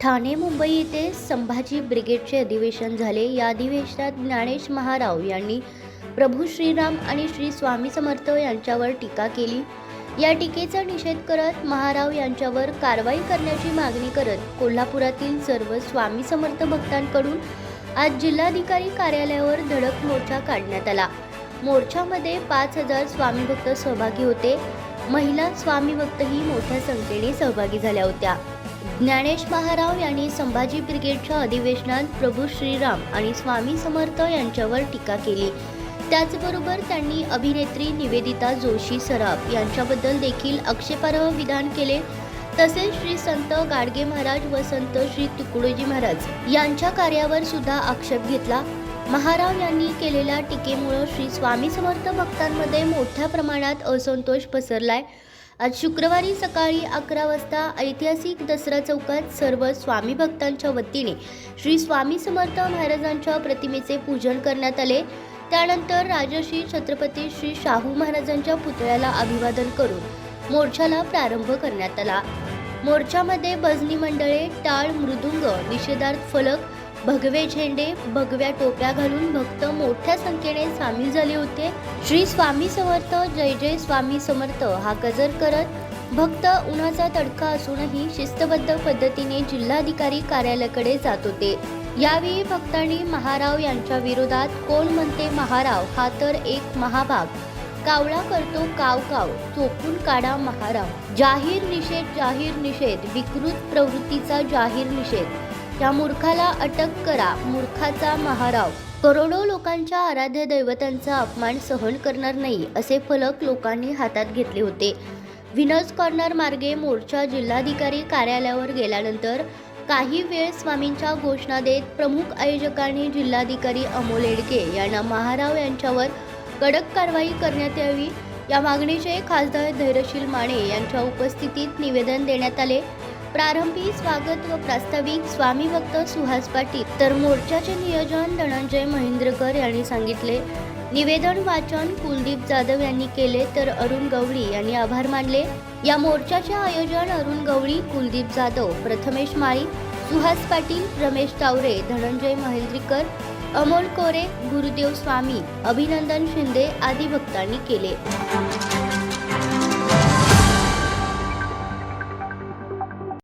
ठाणे मुंबई येथे संभाजी ब्रिगेडचे अधिवेशन झाले. या अधिवेशनात ज्ञानेश महाराव यांनी प्रभू श्रीराम आणि श्री स्वामी समर्थ यांच्यावर टीका केली. या टीकेचा निषेध करत महाराव यांच्यावर कारवाई करण्याची मागणी करत कोल्हापुरातील सर्व स्वामी समर्थ भक्तांकडून आज जिल्हाधिकारी कार्यालयावर धडक मोर्चा काढण्यात आला. मोर्चामध्ये पाच हजार स्वामी भक्त सहभागी होते. महिला स्वामी भक्तही मोठ्या संख्येने सहभागी झाल्या होत्या. ज्ञानेश महाराव यांनी संभाजी ब्रिगेडच्या अधिवेशनात प्रभू श्रीराम आणि स्वामी समर्थ यांच्यावर टीका केली. त्याचबरोबर त्यांनी अभिनेत्री निवेदिता जोशी सराफ यांच्याबद्दल देखील आक्षेपार्ह विधान केले. तसेच श्री संत गाडगे महाराज व संत श्री तुकडोजी महाराज यांच्या कार्यावर सुद्धा आक्षेप घेतला. महाराव यांनी केलेल्या टीकेमुळे श्री स्वामी समर्थ भक्तांमध्ये मोठ्या प्रमाणात असंतोष पसरलाय. आज शुक्रवारी सकाळी अकरा वाजता ऐतिहासिक दसरा चौकात सर्व स्वामी भक्तांच्या वतीने श्री स्वामी समर्थ महाराजांच्या प्रतिमेचे पूजन करण्यात आले. त्यानंतर राजश्री छत्रपती श्री शाहू महाराजांच्या पुतळ्याला अभिवादन करून मोर्चाला प्रारंभ करण्यात आला. मोर्चामध्ये भजनी मंडळे टाळ मृदुंग निषेधार्थ फलक भगवे झेंडे भगव्या टोप्या घालून भक्त मोठ्या संख्येने सामील झाले होते. श्री स्वामी समर्थ जय जय स्वामी समर्थ हा गजर करत भक्त उन्हाचा तडका असूनही शिस्तबद्ध पद्धतीने जिल्हाधिकारी कार्यालयाकडे जात होते. यावेळी भक्तांनी महाराव यांच्या विरोधात कोण म्हणते महाराव हा तर एक महाभाग. कावळा करतो काव काव चोपून काढा महाराव. जाहीर निषेध जाहीर निषेध विकृत प्रवृत्तीचा जाहीर निषेध. या मूर्खाला अटक करा. मूर्खाचा महाराव. करोडो लोकांच्या आराध्य दैवतांचा अपमान सहन करणार नाही असे फलक लोकांनी हातात घेतले होते. विनोज कॉर्नर मार्गे मोर्चा जिल्हाधिकारी कार्यालयावर गेल्यानंतर काही वेळ स्वामींच्या घोषणा देत प्रमुख आयोजकांनी जिल्हाधिकारी अमोल एडके यांना महाराव यांच्यावर कडक कारवाई करण्यात यावी या मागणीचे खासदार धैर्यशील माने यांच्या उपस्थितीत निवेदन देण्यात आले. प्रारंभी स्वागत व प्रास्ताविक स्वामी भक्त सुहास पाटील. तर मोर्चाचे नियोजन धनंजय महेंद्रकर यांनी सांगितले. निवेदन वाचन कुलदीप जाधव यांनी केले तर अरुण गवळी यांनी आभार मानले. या मोर्चाचे आयोजन अरुण गवळी कुलदीप जाधव प्रथमेश माळी सुहास पाटील रमेश तावरे धनंजय महेंद्रीकर अमोल कोरे गुरुदेव स्वामी अभिनंदन शिंदे आदी भक्तांनी केले.